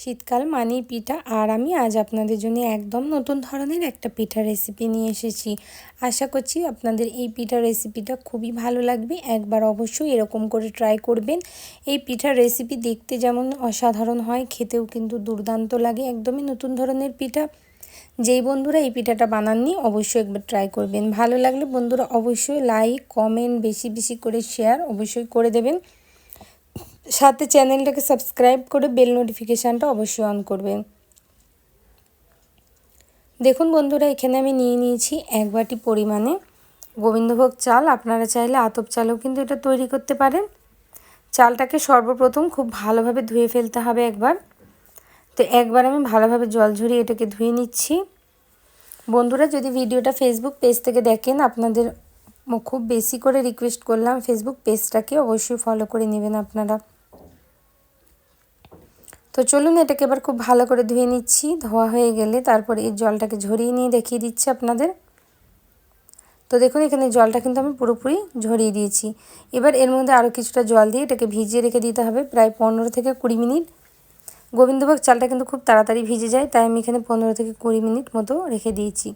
শীতকাল মানেই পিঠা। আর আমি আজ আপনাদের জন্য একদম নতুন ধরনের একটা পিঠা রেসিপি নিয়ে এসেছি। আশা করছি আপনাদের এই পিঠা রেসিপিটা খুবই ভালো লাগবে। একবার অবশ্যই এরকম করে ট্রাই করবেন। এই পিঠার রেসিপি দেখতে যেমন অসাধারণ হয়, খেতেও কিন্তু দুর্দান্ত লাগে। একদমই নতুন ধরনের পিঠা। যেই বন্ধুরা এই পিঠাটা বানাননি, অবশ্যই একবার ট্রাই করবেন। ভালো লাগলে বন্ধুরা অবশ্যই লাইক কমেন্ট বেশি বেশি করে শেয়ার অবশ্যই করে দেবেন। সাথে চ্যানেলটাকে সাবস্ক্রাইব করে বেল নোটিফিকেশানটা অবশ্যই অন করবেন দেখুন বন্ধুরা, এখানে আমি নিয়ে নিয়েছি এক বাটি পরিমাণে গোবিন্দভোগ চাল। আপনারা চাইলে আতপ চালও কিন্তু এটা তৈরি করতে পারেন। চালটাকে সর্বপ্রথম খুব ভালোভাবে ধুয়ে ফেলতে হবে একবার। তো একবার আমি ভালোভাবে জল ঝরিয়ে এটাকে ধুয়ে নিচ্ছি। বন্ধুরা, যদি ভিডিওটা ফেসবুক পেজ থেকে দেখেন, আপনাদের খুব বেশি করে রিকোয়েস্ট করলাম ফেসবুক পেজটাকে অবশ্যই ফলো করে নেবেন আপনারা। তো চলুন এটাকে এবার খুব ভালো করে ধুয়ে নিচ্ছি। ধোয়া হয়ে গেলে তারপর এই জলটাকে ঝরিয়ে নিয়ে দেখিয়ে দিচ্ছি আপনাদের। তো দেখুন, এখানে জলটা কিন্তু আমি পুরোপুরি ঝরিয়ে দিয়েছি। এবার এর মধ্যে আরও কিছুটা জল দিয়ে এটাকে ভিজিয়ে রেখে দিতে হবে প্রায় পনেরো থেকে কুড়ি মিনিট। গোবিন্দভোগ চালটা কিন্তু খুব তাড়াতাড়ি ভিজে যায়, তাই আমি এখানে পনেরো থেকে কুড়ি মিনিট মতো রেখে দিয়েছি।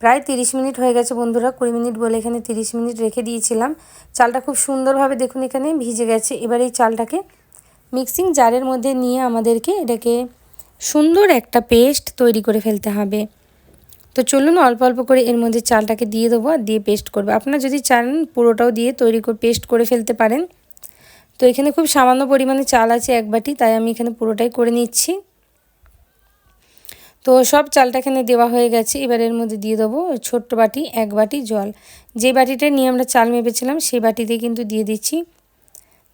প্রায় তিরিশ মিনিট হয়ে গেছে বন্ধুরা, কুড়ি মিনিট বলে এখানে তিরিশ মিনিট রেখে দিয়েছিলাম। চালটা খুব সুন্দরভাবে দেখুন এখানে ভিজে গেছে। এবার এই চালটাকে মিক্সিং জারের মধ্যে নিয়ে আমাদেরকে এটাকে সুন্দর একটা পেস্ট তৈরি করে ফেলতে হবে। তো চলুন অল্প অল্প করে এর মধ্যে চালটাকে দিয়ে দেবো আর দিয়ে পেস্ট করব। আপনারা যদি চান পুরোটাও দিয়ে তৈরি করে পেস্ট করে ফেলতে পারেন। তো এখানে খুব সামান্য পরিমাণে চাল আছে এক বাটি, তাই আমি এখানে পুরোটাই করে নিচ্ছি। তো সব চালটা এখানে দেওয়া হয়ে গেছে। এবার এর মধ্যে দিয়ে দেবো ছোট্ট বাটি, এক বাটি জল। যে বাটিটা নিয়ে আমরা চাল মেপেছিলাম, সেই বাটিতে কিন্তু দিয়ে দিচ্ছি।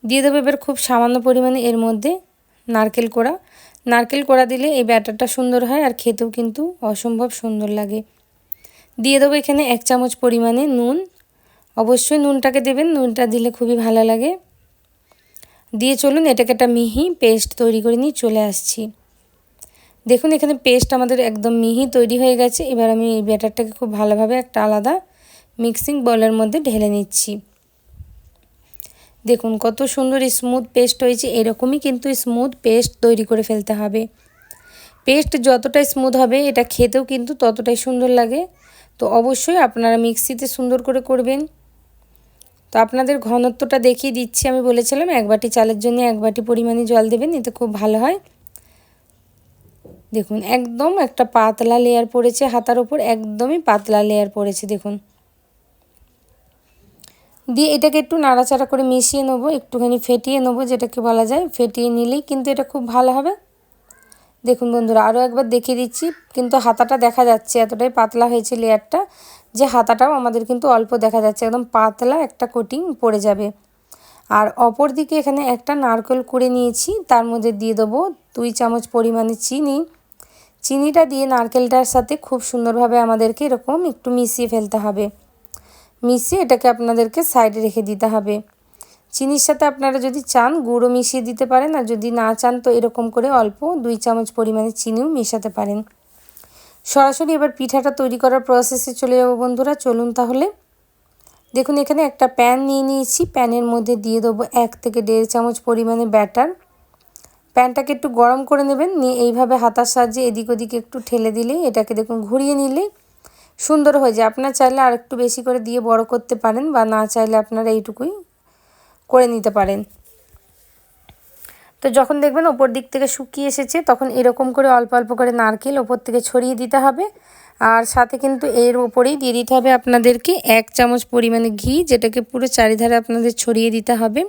দিয়ে দেবো এবার খুব সামান্য পরিমাণে এর মধ্যে নারকেল কোড়া। নারকেল কোড়া দিলে এই ব্যাটারটা সুন্দর হয় আর খেতেও কিন্তু অসম্ভব সুন্দর লাগে। দিয়ে দেবো এখানে এক চামচ পরিমাণে নুন। অবশ্যই নুনটাকে দেবেন, নুনটা দিলে খুবই ভালো লাগে। দিয়ে চলুন, এটাকে একটা মিহি পেস্ট তৈরি করে নিয়ে চলে আসছি। দেখুন, এখানে পেস্ট আমাদের একদম মিহি তৈরি হয়ে গেছে। এবার আমি এই ব্যাটারটাকে খুব ভালোভাবে একটা আলাদা মিক্সিং বলের মধ্যে ঢেলে নিচ্ছি। দেখুন, কত সুন্দর স্মুথ পেস্ট হয়েছে। এরকমই কিন্তু স্মুথ পেস্ট তৈরি করে ফেলতে হবে। পেস্ট যতটাই স্মুথ হবে, এটা খেতেও কিন্তু ততটাই সুন্দর লাগে। তো অবশ্যই আপনারা মিক্সিতে সুন্দর করে করবেন। তো আপনাদের ঘনত্বটা দেখিয়ে দিচ্ছি। আমি বলেছিলাম, এক বাটি চালের জন্য এক বাটি পরিমাণে জল দেবেন, এতে খুব ভালো হয়। দেখুন, একদম একটা পাতলা লেয়ার পড়েছে হাতার ওপর একদমই পাতলা লেয়ার পড়েছে, দেখুন। দিয়ে এটাকে একটু নাড়াচাড়া করে মিশিয়ে নেব, একটুখানি ফেটিয়ে নেব, যেটাকে বলা যায় ফেটিয়ে নিলেই কিন্তু এটা খুব ভালো হবে। দেখুন বন্ধুরা, আরও একবার দেখিয়ে দিচ্ছি, কিন্তু হাতাটা দেখা যাচ্ছে, এতটাই পাতলা হয়েছে লেয়ারটা যে হাতাটাও আমাদের কিন্তু অল্প দেখা যাচ্ছে, একদম পাতলা একটা কোটিং পড়ে যাবে। আর অপর দিকে এখানে একটা নারকেল কুড়ে নিয়েছি, তার মধ্যে দিয়ে দেবো দুই চামচ পরিমাণে চিনি। চিনিটা দিয়ে নারকেলটার সাথে খুব সুন্দরভাবে আমাদেরকে এরকম একটু মিশিয়ে ফেলতে হবে। মিশিয়ে এটাকে আপনাদেরকে সাইডে রেখে দিতে হবে। চিনির সাথে আপনারা যদি চান গুঁড়ো মিশিয়ে দিতে পারেন, আর যদি না চান তো এরকম করে অল্প দুই চামচ পরিমাণে চিনিও মেশাতে পারেন। সরাসরি এবার পিঠাটা তৈরি করার প্রসেসে চলে যাব বন্ধুরা, চলুন তাহলে। দেখুন, এখানে একটা প্যান নিয়ে নিয়েছি। প্যানের মধ্যে দিয়ে দেবো এক থেকে দেড় চামচ পরিমাণে ব্যাটার প্যানটাকে একটু গরম করে নেবেন, নিয়ে এইভাবে হাতার সাহায্যে এদিক ওদিকে একটু ঠেলে দিলেই এটাকে দেখুন ঘুরিয়ে নিলে সুন্দর হয়ে যায়। আপনার চাইলে আর একটু বেশি করে দিয়ে বড় করতে পারেন বা না চাইলে আপনারা এইটুকুই করে নিতে পারেন। তো যখন দেখবেন ওপর দিক থেকে শুকিয়ে এসেছে, তখন এরকম করে অল্প অল্প করে নারকেল ওপর থেকে ছড়িয়ে দিতে হবে। আর সাথে কিন্তু এর ওপরেই দিয়ে দিতে হবে আপনাদেরকে এক চামচ পরিমাণে ঘি, যেটাকে পুরো চারিধারে আপনাদের ছড়িয়ে দিতে হবে।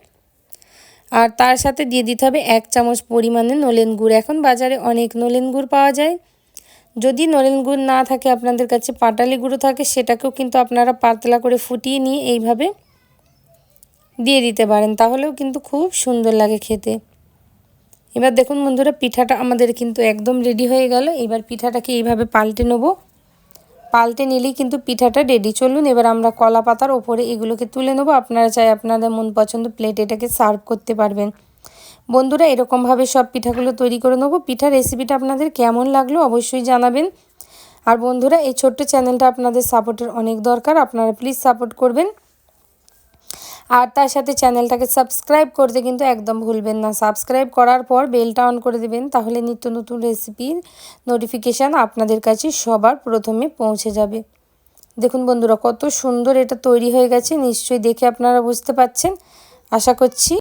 আর তার সাথে দিয়ে দিতে হবে এক চামচ পরিমাণে নলেন গুড়। এখন বাজারে অনেক নলেন গুড় পাওয়া যায়। যদি নলেন গুড় না থাকে, আপনাদের কাছে পাটালি গুঁড়ো থাকে, সেটাকেও কিন্তু আপনারা পাতলা করে ফুটিয়ে নিয়ে এইভাবে দিয়ে দিতে পারেন। তাহলেও কিন্তু খুব সুন্দর লাগে খেতে। এবার দেখুন বন্ধুরা, পিঠাটা আমাদের কিন্তু একদম রেডি হয়ে গেল। এবার পিঠাটাকে এইভাবে পাল্টে নেব। পাল্টে নিলেই কিন্তু পিঠাটা রেডি চলুন, এবার আমরা কলা পাতার ওপরে এগুলোকে তুলে নেব। আপনারা চাই আপনাদের মন পছন্দ প্লেট এটাকে সার্ভ করতে পারবেন। বন্ধুরা, এরকমভাবে সব পিঠাগুলো তৈরি করে নেব। পিঠা রেসিপিটা আপনাদের কেমন লাগল অবশ্যই জানাবেন। আর বন্ধুরা, এই ছোট্ট চ্যানেলটা আপনাদের সাপোর্টের অনেক দরকার। আপনারা প্লিজ সাপোর্ট করবেন। আর তার সাথে চ্যানেলটাকে সাবস্ক্রাইব করতে কিন্তু একদম ভুলবেন না। সাবস্ক্রাইব করার পর বেলটা অন করে দেবেন, তাহলে নিত্য নতুন রেসিপির নোটিফিকেশান আপনাদের কাছে সবার প্রথমে পৌঁছে যাবে। দেখুন বন্ধুরা, কত সুন্দর এটা তৈরি হয়ে গেছে, নিশ্চয়ই দেখে আপনারা বুঝতে পাচ্ছেন আশা করছি